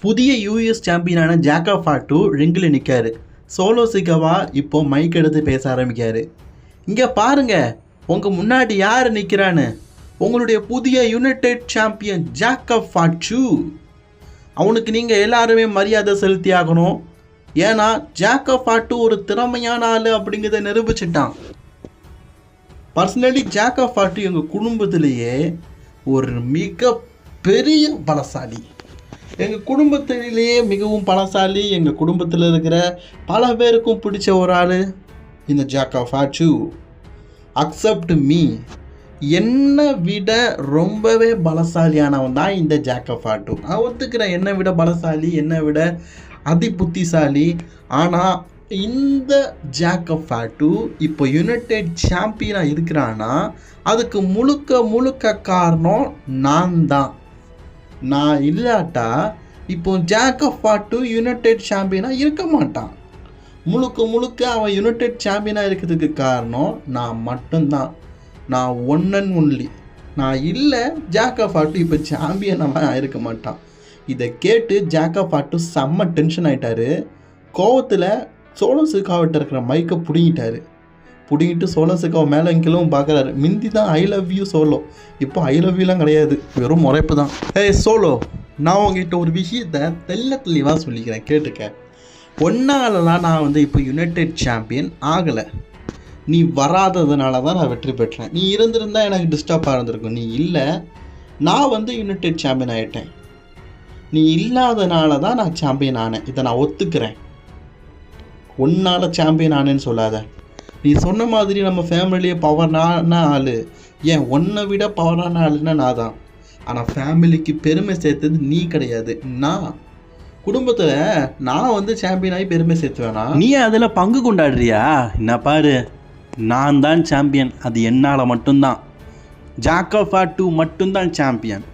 புதிய யூஎஸ் சாம்பியனான ஜாக்கா Fatu ரிங்கில் நிற்காரு solo சிகவா இப்போ மைக் எடுத்து பேச ஆரம்பிக்காரு இங்கே பாருங்க உங்கள் முன்னாடி யார் நிற்கிறான்னு உங்களுடைய புதிய யுனைடெட் சாம்பியன் ஜாக்கப் ஃபாட்சு அவனுக்கு நீங்கள் எல்லாருமே மரியாதை செலுத்தி ஆகணும். ஏன்னா ஜாக்கப் ஃபாட்டு ஒரு திறமையான ஆள் அப்படிங்கிறத நிரூபிச்சிட்டான். பர்சனலி ஜாக்கப் ஃபாட்டு எங்கள் குடும்பத்திலேயே ஒரு மிக பெரிய பலசாலி. எங்கள் குடும்பத்திலேயே மிகவும் பலசாலி எங்கள் குடும்பத்தில் இருக்கிற பல பேருக்கும் பிடிச்ச ஒரு ஆள் இந்த ஜாக் ஆஃப் ஆச்சு அக்செப்ட் மீ என்னை விட ரொம்பவே பலசாலியானவன் தான் இந்த ஜாக் ஆஃப் ஆட்டு நான் ஒத்துக்கிறேன் என்னை விட பலசாலி என்னை விட அதி புத்திசாலி ஆனால் இந்த ஜாக் ஆஃப் ஆட்டு இப்போ யுனைடெட் சாம்பியனாக இருக்கிறான்னா அதுக்கு முழுக்க முழுக்க காரணம் நான் தான் நான் இல்லாட்டா இப்போ ஜாக் ஆஃப் ஃபாட்டு யுனைடெட் சாம்பியனாக இருக்க மாட்டான். முழுக்க முழுக்க அவன் யுனைடெட் சாம்பியனாக இருக்கிறதுக்கு காரணம் நான் மட்டும்தான். நான் ஒன் அண்ட் ஒன்லி நான் இல்லை ஜாக் ஆஃப் ஃபாட்டு இப்போ சாம்பியனாக இருக்க மாட்டான். இதை கேட்டு ஜாக்கா பாட்டு செம்ம டென்ஷன் ஆகிட்டாரு கோவத்தில் சோழ சிக்காவிட்ட இருக்கிற மைக்கை பிடுங்கிட்டாரு. பிடுங்கிட்டு சோலோ சிக்காவை மேலே கீழவும் பார்க்குறாரு மிந்தி தான் ஐ லவ் யூ சோலோ இப்போ ஐ லவ் யூலாம் கிடையாது. வெறும் முறைப்பு தான். ஏய் சோலோ நான் உங்ககிட்ட ஒரு விஷயத்தை தெல்ல தெளிவாக சொல்லிக்கிறேன். கேட்டுக்க. ஒன்னாலலாம் நான் வந்து இப்போ யுனைடெட் சாம்பியன் ஆகலை. நீ வராததுனால தான் நான் வெற்றி பெற்றேன். நீ இருந்திருந்தால் எனக்கு டிஸ்டர்பாக இருந்திருக்கும். நீ இல்லை. நான் வந்து யுனைடெட் சாம்பியன் ஆகிட்டேன் நீ இல்லாதனால தான் நான் சாம்பியன் ஆனேன். இதை நான் ஒத்துக்கிறேன். உன்னால சாம்பியன் ஆனேன்னு சொல்லாத. நீ சொன்ன மாதிரி நம்ம ஃபேமிலியே பவரான ஆள். ஏன் உன்னை விட பவரான ஆளுன்னா நான் தான் ஆனால் ஃபேமிலிக்கு பெருமை சேர்த்தது நீ கிடையாது. நான். குடும்பத்தில் நான் வந்து சாம்பியன் ஆகி பெருமை சேர்த்துவேனா? நீ அதில் பங்கு கொண்டாடுறியா? என்ன பாரு. நான் தான் சாம்பியன் அது என்னால் மட்டும்தான். ஜாக்கா டூ மட்டும்தான் சாம்பியன்